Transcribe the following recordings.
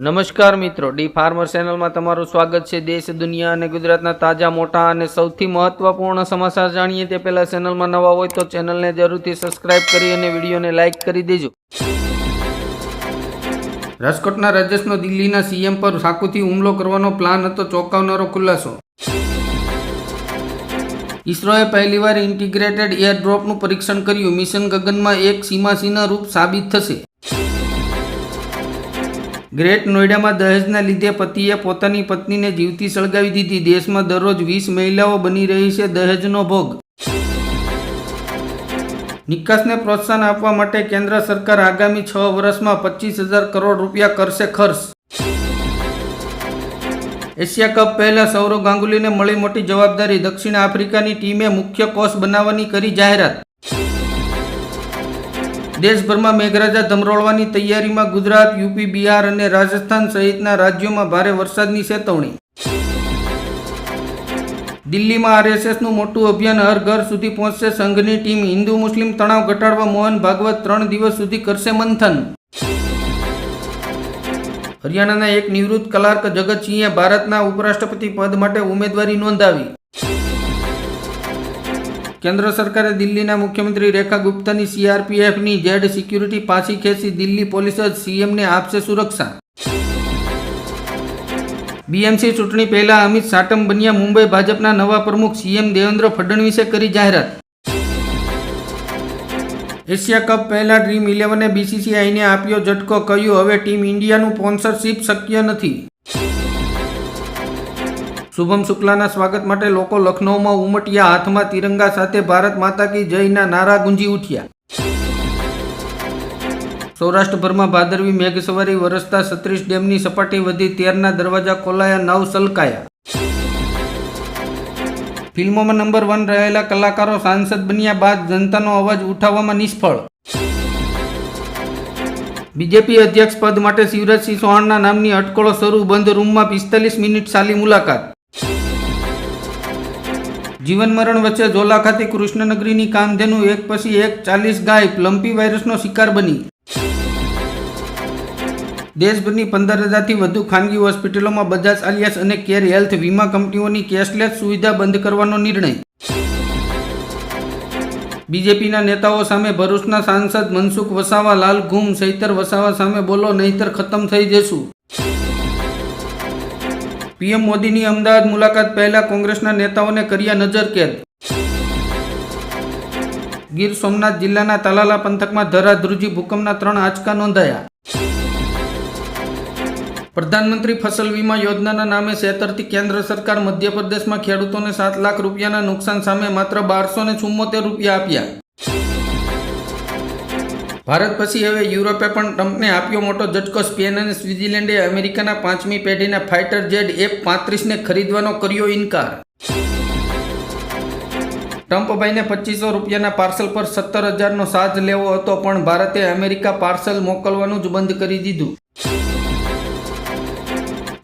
નમસ્કાર મિત્રો, D farmer ચેનલમાં તમારું સ્વાગત છે. દેશ, દુનિયા અને ગુજરાતના તાજા, મોટા અને સૌથી મહત્વપૂર્ણ સમાચાર જાણીએ તે પહેલા ચેનલમાં નવા હોય તો ચેનલને જરૂરથી સબસ્ક્રાઇબ કરી અને વિડીયોને લાઇક કરી દેજો. રાજકોટના રાજેશનો દિલ્હીના સીએમ પર સાકુથી હુમલો કરવાનો પ્લાન હતો, ચોંકાવનારો ખુલાસો. ઇસરોએ પહેલીવાર ઇન્ટિગ્રેટેડ એરડ્રોપનું પરીક્ષણ કર્યું. મિશન ગગનમાં એક સીમાસીના રૂપ સાબિત થશે. ગ્રેટ નોઈડામાં દહેજના લીધે પતિએ પોતાની પત્નીને જીવતી સળગાવી દીધી. દેશમાં દરરોજ વીસ મહિલાઓ બની રહી છે દહેજનો ભોગ. નિકાસને પ્રોત્સાહન આપવા માટે કેન્દ્ર સરકાર આગામી છ વર્ષમાં પચીસ હજાર કરોડ રૂપિયા કરશે ખર્ચ. એશિયા કપ પહેલા સૌરવ ગાંગુલીને મળી મોટી જવાબદારી. દક્ષિણ આફ્રિકાની ટીમે મુખ્ય કોચ બનાવવાની કરી જાહેરાત. દેશભરમાં મેઘરાજા ધમરોળવાની તૈયારીમાં ગુજરાત, યુપી, બિહાર અને રાજસ્થાન સહિતના રાજ્યોમાં ભારે વરસાદની ચેતવણી. દિલ્હીમાં આરએસએસનું મોટું અભિયાન હર ઘર સુધી પહોંચશે સંઘની ટીમ. હિન્દુ, મુસ્લિમ તણાવ ઘટાડવા મોહન ભાગવત ત્રણ દિવસ સુધી કરશે મંથન. હરિયાણાના એક નિવૃત્ત કલાર્ક જગતસિંહે ભારતના ઉપરાષ્ટ્રપતિ પદ માટે ઉમેદવારી નોંધાવી. કેન્દ્ર સરકારે દિલ્હીના મુખ્યમંત્રી રેખા ગુપ્તાની સીઆરપીએફની જેડ સિક્યુરિટી પાછી ખેંચી દિલ્હી પોલીસ જ સીએમને આપશે સુરક્ષા. બીએમસી ચૂંટણી પહેલા અમિત સાટમ બન્યા મુંબઈ ભાજપના નવા પ્રમુખ સીએમ દેવેન્દ્ર ફડણવીસે કરી જાહેરાત. એશિયા કપ પહેલા ડ્રીમ ઇલેવને બીસીસીઆઈને આપ્યો ઝટકો, કહ્યું, હવે ટીમ ઇન્ડિયાનું સ્પોન્સરશિપ શક્ય નથી. શુભમ શુક્લાના સ્વાગત માટે લોકો લખનૌમાં ઉમટ્યા, હાથમાં તિરંગા સાથે ભારત માતા કી જયના નારા ગુંજી ઉઠ્યા. સૌરાષ્ટ્રભરમાં ભાદરવી મેઘસવારી વરસતા સત્રીસ ડેમની સપાટી વધી તેરના દરવાજા ખોલાયા, નવ સલકાયા. ફિલ્મોમાં નંબર વન રહેલા કલાકારો સાંસદ બન્યા બાદ જનતાનો અવાજ ઉઠાવવામાં નિષ્ફળ. બીજેપી અધ્યક્ષ પદ માટે શિવરાજસિંહ ચૌહાણના નામની અટકળો શરૂ, બંધ રૂમમાં પિસ્તાલીસ મિનિટ ચાલી મુલાકાત. જીવન મરણ વચ્ચે ઝોલા ખાતે કૃષ્ણનગરીની કામધેનુ એક પછી એક ચાલીસ ગાય પ્લમ્પી વાયરસનો શિકાર બની. દેશભરની પંદર હજારથી વધુ ખાનગી હોસ્પિટલોમાં બજાજ આલિયાસ અને કેર હેલ્થ વીમા કંપનીઓની કેશલેસ સુવિધા બંધ કરવાનો નિર્ણય. બીજેપીના નેતાઓ સામે ભરૂચના સાંસદ મનસુખ વસાવા લાલ ઘુમ, સૈતર વસાવા સામે બોલો, નહીતર ખતમ થઈ જશું પીએમ મોદીની અમદાવાદ મુલાકાત પહેલા કોંગ્રેસના નેતાઓને કર્યા નજરકેદ ગીર સોમનાથ જિલ્લાના તાલાલા પંથકમાં ધરાધ્રુજી ભૂકંપના ત્રણ આંચકા નોંધાયા. પ્રધાનમંત્રી ફસલ વીમા યોજનાના નામે છેતરતી કેન્દ્ર સરકાર મધ્યપ્રદેશમાં ખેડૂતોને સાત લાખ રૂપિયાના નુકસાન સામે માત્ર બારસો ને રૂપિયા આપ્યા. ભારત પછી હવે યુરોપે પણ ટ્રમ્પને આપ્યો મોટો ઝટકો. સ્પેન અને સ્વિટ્ઝરલેન્ડે અમેરિકાના પાંચમી પેઢીના ફાઇટર જેટ એફ પાંત્રીસને ખરીદવાનો કર્યો ઇનકાર. ટ્રમ્પભાઈને પચીસો રૂપિયાના પાર્સલ પર સત્તર હજારનો સાજ લેવો હતો, પણ ભારતે અમેરિકા પાર્સલ મોકલવાનું જ બંધ કરી દીધું.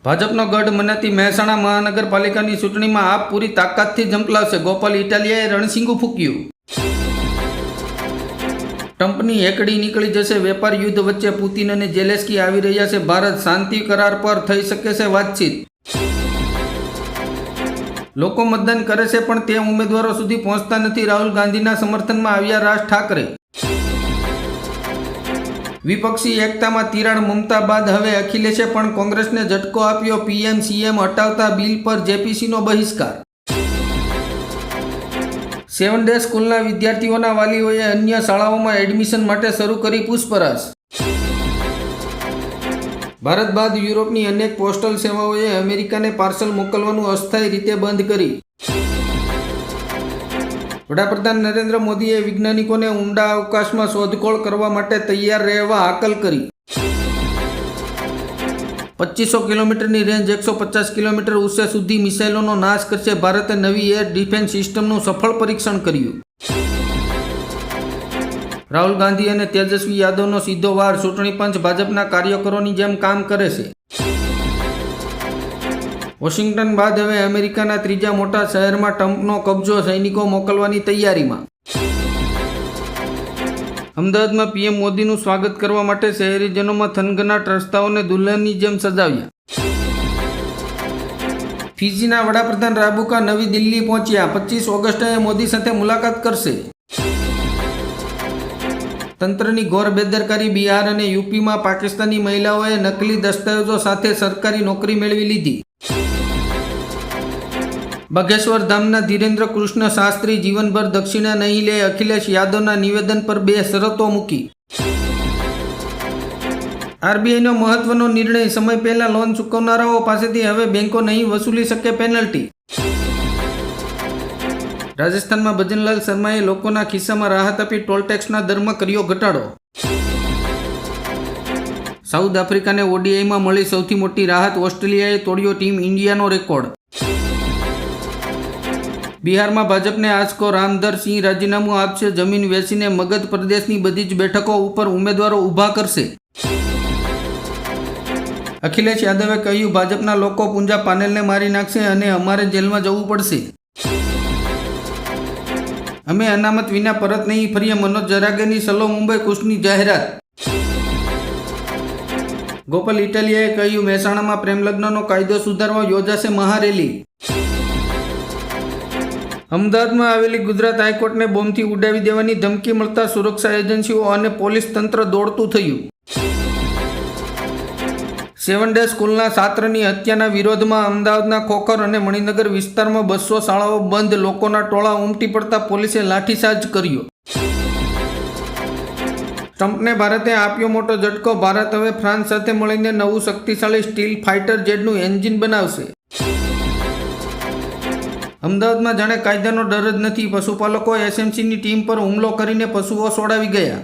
ભાજપનો ગઢ મનાતી મહેસાણા મહાનગરપાલિકાની ચૂંટણીમાં આપ પૂરી તાકાતથી ઝંપલાવશે. ગોપાલ ઇટાલિયાએ રણસિંગું ફૂક્યું. ટ્રમ્પની હેકડી નીકળી જશે, વેપાર યુદ્ધ વચ્ચે પુતિન અને જેલેસ્કી આવી રહ્યા છે, ભારત શાંતિ કરાર પર થઈ શકે છે વાતચીત. લોકો મતદાન કરે છે, પણ તે ઉમેદવારો સુધી પહોંચતા નથી. રાહુલ ગાંધીના સમર્થનમાં આવ્યા રાજ ઠાકરે. વિપક્ષી એકતામાં તિરાડ મમતા બાદ હવે અખિલેશે પણ કોંગ્રેસને ઝટકો આપ્યો. પીએમ, સીએમ હટાવતા બિલ પર જેપીસીનો બહિષ્કાર. સેવન ડે સ્કૂલના વિદ્યાર્થીઓના વાલીઓએ અન્ય શાળાઓમાં એડમિશન માટે શરૂ કરી પૂછપરછ. ભારત બાદ યુરોપની અનેક પોસ્ટલ સેવાઓએ અમેરિકાને પાર્સલ મોકલવાનું અસ્થાયી રીતે બંધ કરી. વડાપ્રધાન નરેન્દ્ર મોદીએ વૈજ્ઞાનિકોને ઊંડા અવકાશમાં શોધખોળ કરવા માટે તૈયાર રહેવા હાકલ કરી. પચીસો કિલોમીટરની રેન્જ એકસો પચાસ કિલોમીટર ઊંચે સુધી મિસાઇલોનો નાશ કરશે ભારતે નવી એર ડિફેન્સ સિસ્ટમનું સફળ પરીક્ષણ કર્યું. રાહુલ ગાંધી અને તેજસ્વી યાદવનો સીધો વાર ચૂંટણી પંચ ભાજપના કાર્યકરોની જેમ કામ કરે છે. વોશિંગ્ટન બાદ હવે અમેરિકાના ત્રીજા મોટા શહેરમાં ટ્રમ્પનો કબજો સૈનિકો મોકલવાની તૈયારીમાં. અમદાવાદમાં પીએમ મોદીનું સ્વાગત કરવા માટે શહેરીજનોમાં થનગનાટ રસ્તાઓને દુલ્હનની જેમ સજાવ્યા. ફિજીના વડાપ્રધાન રાબુકા નવી દિલ્હી પહોંચ્યા. પચીસ ઓગસ્ટે મોદી સાથે મુલાકાત કરશે. તંત્રની ઘોર બેદરકારી બિહાર અને યુપીમાં પાકિસ્તાની મહિલાઓએ નકલી દસ્તાવેજો સાથે સરકારી નોકરી મેળવી લીધી. બગેશ્વર ધામના ધીરેન્દ્ર કૃષ્ણ શાસ્ત્રી જીવનભર દક્ષિણા નહીં લે, અખિલેશ યાદવના નિવેદન પર બે શરતો મૂકી. આરબીઆઈનો મહત્વનો નિર્ણય, સમય પહેલા લોન ચૂકવનારાઓ પાસેથી હવે બેંકો નહીં વસૂલી શકે પેનલ્ટી. રાજસ્થાનમાં ભજનલાલ શર્માએ લોકોના ખિસ્સામાં રાહત આપી ટોલ ટેક્સના દરમાં કર્યો ઘટાડો. સાઉથ આફ્રિકાને ઓડીઆઈમાં મળી સૌથી મોટી રાહત, ઓસ્ટ્રેલિયાએ તોડ્યો ટીમ ઇન્ડિયાનો રેકોર્ડ. બિહારમાં ભાજપને આંચકો રામધરસિંહ રાજીનામું આપશે, જમીન વેચીને મગધ પ્રદેશની બધી જ બેઠકો ઉપર ઉમેદવારો ઊભા કરશે. અખિલેશ યાદવે કહ્યું, ભાજપના લોકો પૂંજા પાનેલને મારી નાખશે અને અમારે જેલમાં જવું પડશે. અમે અનામત વિના પરત નહીં, ફરીએ મનોજ જરાગેની સલો મુંબઈ કુશની જાહેરાત. ગોપાલ ઇટાલિયાએ કહ્યું, મહેસાણામાં પ્રેમલગ્નનો કાયદો સુધારવા યોજાશે મહારેલી. અમદાવાદમાં આવેલી ગુજરાત હાઈકોર્ટને બોમ્બથી ઉડાવી દેવાની ધમકી મળતા સુરક્ષા એજન્સીઓ અને પોલીસ તંત્ર દોડતું થયું. સેવન ડે સ્કૂલના છાત્રની હત્યાના વિરોધમાં અમદાવાદના ખોખર અને મણિનગર વિસ્તારમાં બસો શાળાઓ બંધ, લોકોના ટોળા ઉમટી પડતા પોલીસે લાઠીચાર્જ કર્યો. ટ્રમ્પને ભારતે આપ્યો મોટો ઝટકો, ભારત હવે ફ્રાન્સ સાથે મળીને નવું શક્તિશાળી સ્ટીલ ફાઇટર જેટનું એન્જિન બનાવશે. અમદાવાદમાં જાણે કાયદાનો ડર જ નથી. પશુપાલકો એસએમસીની ટીમ પર હુમલો કરીને પશુઓ છોડાવી ગયા.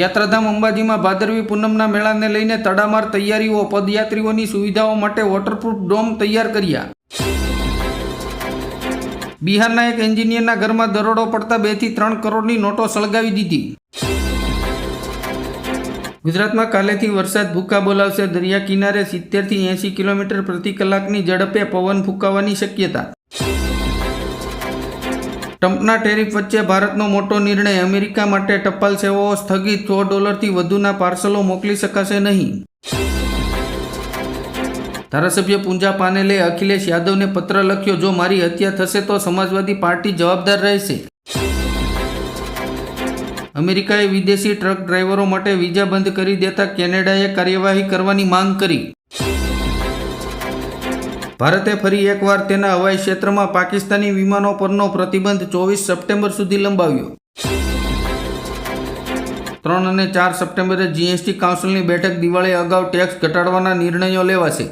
યાત્રાધામ અંબાજીમાં ભાદરવી પૂનમના મેળાને લઈને તડામાર તૈયારીઓ. પદયાત્રીઓની સુવિધાઓ માટે વોટરપ્રૂફ ડોમ તૈયાર કર્યા. બિહારના એક એન્જિનિયરના ઘરમાં દરોડો પડતા બેથી ત્રણ કરોડની નોટો સળગાવી દીધી. ગુજરાતમાં કાલેથી વરસાદ ભૂકા બોલાવશે. દરિયા કિનારે સિત્તેરથી એંસી કિલોમીટર પ્રતિ કલાકની ઝડપે પવન ફૂંકાવાની શક્યતા. ટ્રમ્પના ટેરિફ વચ્ચે ભારતનો મોટો નિર્ણય. અમેરિકા માટે ટપાલ સેવાઓ સ્થગિત. સો ડોલરથી વધુના પાર્સલો મોકલી શકાશે નહીં. ધારાસભ્ય પૂંજા પાનેલે અખિલેશ યાદવને પત્ર લખ્યો, જો મારી હત્યા થશે તો સમાજવાદી પાર્ટી જવાબદાર રહેશે. અમેરિકાએ વિદેશી ટ્રક ડ્રાઈવરો માટે વિઝા બંધ કરી દેતા કેનેડાએ કાર્યવાહી કરવાની માંગ કરી. ભારતે ફરી એકવાર તેના હવાઈ ક્ષેત્રમાં પાકિસ્તાની વિમાનો પરનો પ્રતિબંધ ચોવીસ સપ્ટેમ્બર સુધી લંબાવ્યો. ત્રણ અને ચાર સપ્ટેમ્બરે જીએસટી કાઉન્સિલની બેઠક દિવાળી અગાઉ ટેક્સ ઘટાડવાના નિર્ણયો લેવાશે.